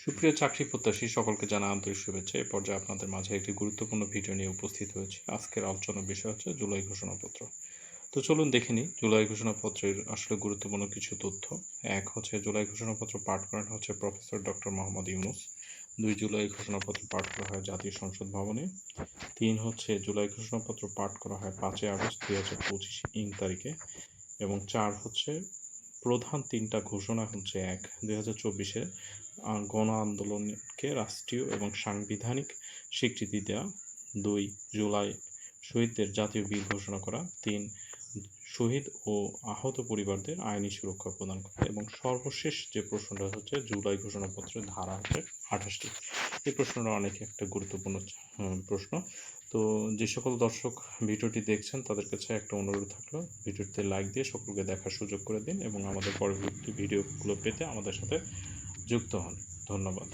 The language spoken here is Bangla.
সুপ্রিয় চাকরি প্রত্যাশী, সকলকে জানা আন্তরিক শুভেচ্ছা। এ পর্যায়ে আপনাদের মাঝে একটি গুরুত্বপূর্ণ ভিডিও নিয়ে উপস্থিত হয়েছে। আজকের আলোচনার বিষয় হচ্ছে জুলাই ঘোষণাপত্র। তো চলুন দেখে নিই জুলাই ঘোষণাপত্রের আসলে গুরুত্বপূর্ণ কিছু তথ্য। এক হচ্ছে, জুলাই ঘোষণাপত্র পাঠ করেন হচ্ছে প্রফেসর ডক্টর মোহাম্মদ ইউনুস। দুই, জুলাই ঘোষণাপত্র পাঠ করা হয় জাতীয় সংসদ ভবনে। তিন হচ্ছে, জুলাই ঘোষণাপত্র পাঠ করা হয় পাঁচই আগস্ট দুই হাজার পঁচিশ ইং তারিখে। এবং চার হচ্ছে প্রধান তিনটা ঘোষণা হচ্ছে এক, দুই হাজার চব্বিশে গণ আন্দোলনকে রাষ্ট্রীয় এবং সাংবিধানিক স্বীকৃতি দেওয়া দুই, জুলাই শহীদদের জাতীয় বীর ঘোষণা করা, তিন, শহীদ ও আহত পরিবারদের আইনি সুরক্ষা প্রদান করা এবং সর্বশেষ যে প্রশ্নটা হচ্ছে জুলাই ঘোষণাপত্রের ধারা হচ্ছে আঠাশটি। এই প্রশ্নটা অনেক একটা গুরুত্বপূর্ণ প্রশ্ন। তো যে সকল দর্শক ভিডিওটি দেখছেন, তাদের কাছে একটা অনুরোধ থাকল, ভিডিওটিতে লাইক দিয়ে সকলকে দেখার সুযোগ করে দিন এবং আমাদের পরবর্তী ভিডিওগুলো পেতে আমাদের সাথে যুক্ত হন। ধন্যবাদ।